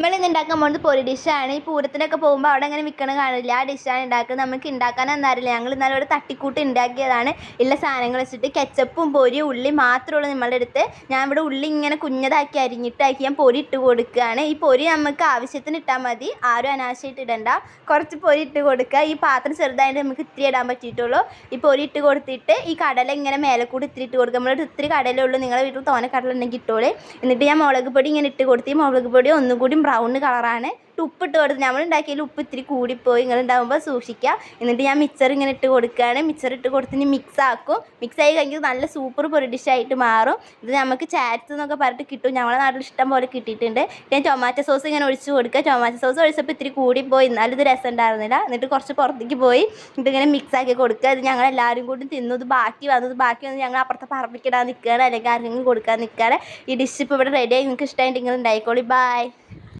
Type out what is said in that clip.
നമ്മൾ ഇന്ന് ഉണ്ടാക്കാൻ പോകുന്നത് പൊരി ഡിഷാണ്. ഈ പൂരത്തിനൊക്കെ പോകുമ്പോൾ അവിടെ അങ്ങനെ വിൽക്കണ കാണില്ല. ആ ഡിഷാണ് ഉണ്ടാക്കുന്നത് നമുക്ക് ഉണ്ടാക്കാനൊന്നും അറിയില്ല ഞങ്ങൾ ഇന്നലെ ഇവിടെ തട്ടിക്കൂട്ട് ഉണ്ടാക്കിയതാണ്. ഉള്ള സാധനങ്ങൾ വെച്ചിട്ട് കെച്ചപ്പും പൊരി ഉള്ളി മാത്രമേ ഉള്ളൂ നമ്മളുടെ അടുത്ത്. ഞാൻ ഇവിടെ ഉള്ളി ഇങ്ങനെ കുഞ്ഞതാക്കി അരിഞ്ഞിട്ടാക്കി ഞാൻ പൊരി ഇട്ട് കൊടുക്കുകയാണ്. ഈ പൊരി നമുക്ക് ആവശ്യത്തിന് ഇട്ടാൽ മതി. ആരും അനാവശ്യമായിട്ട് ഇടണ്ട. കുറച്ച് പൊരി ഇട്ട് കൊടുക്കുക. ഈ പാത്രം ചെറുതായിട്ട് നമുക്ക് ഇത്തിരി ഇടാൻ പറ്റിയിട്ടുള്ളൂ. ഈ പൊരി ഇട്ട് കൊടുത്തിട്ട് ഈ കടല ഇങ്ങനെ മേലെ കൂടി ഇത്തിരി ഇട്ട് കൊടുക്കുക. നമ്മളൊരു ഇത്തിരി കടലേ ഉള്ളൂ. നിങ്ങളുടെ വീട്ടിൽ തോനെ കടലുണ്ടെങ്കിൽ ഇട്ടോളൂ. എന്നിട്ട് ഞാൻ മുളക് പൊടി ഇങ്ങനെ ഇട്ട് കൊടുത്ത് ഈ മുളക് പൊടി ഒന്നും കൂടി ബ്രൗൺ കളറാണ് ഉപ്പിട്ട് കൊടുത്ത് നമ്മൾ ഉണ്ടാക്കിയതിൽ ഉപ്പ് ഇത്തിരി കൂടിപ്പോയി. ഇങ്ങനെ ഉണ്ടാകുമ്പോൾ സൂക്ഷിക്കുക എന്നിട്ട് ഞാൻ മിക്സർ ഇങ്ങനെ ഇട്ട് കൊടുക്കുകയാണ്. മിക്സർ ഇട്ട് കൊടുത്തിന് മിക്സ് ആക്കും. മിക്സ് ആയി കഴിഞ്ഞാൽ നല്ല സൂപ്പർ പൊരി ഡിഷായിട്ട് മാറും. ഇത് നമുക്ക് ചാറ്റ്സ് എന്നൊക്കെ പറഞ്ഞിട്ട് കിട്ടും. ഞങ്ങളുടെ നാട്ടിൽ ഇഷ്ടം പോലെ കിട്ടിയിട്ടുണ്ട്. ഞാൻ ടൊമാറ്റോ സോസ് ഇങ്ങനെ ഒഴിച്ച് കൊടുക്കുക. ടൊമാറ്റോ സോസ് ഒഴിച്ചപ്പോൾ ഇത്തിരി കൂടിപ്പോയി. എന്നാലും ഇത് രസം ഉണ്ടായിരുന്നില്ല. എന്നിട്ട് കുറച്ച് പുറത്തേക്ക് പോയി. ഇതിങ്ങനെ മിക്സ് ആക്കി കൊടുക്കുക. ഇത് ഞങ്ങൾ എല്ലാവരും കൂടി തിന്നു. ഇത് ബാക്കി വന്നത് ബാക്കി വന്ന് ഞങ്ങൾ അപ്പുറത്തെ പറമ്പിക്കിടാൻ നിൽക്കുകയാണ്. അല്ലെങ്കിൽ ആർക്കെങ്കിലും കൊടുക്കാൻ നിൽക്കുകയാണ്. ഈ ഡിഷ് ഇപ്പോൾ ഇവിടെ റെഡിയായി നിങ്ങൾക്ക് ഇഷ്ടമായിട്ട് നിങ്ങൾ ഉണ്ടായിക്കോളി. ബൈ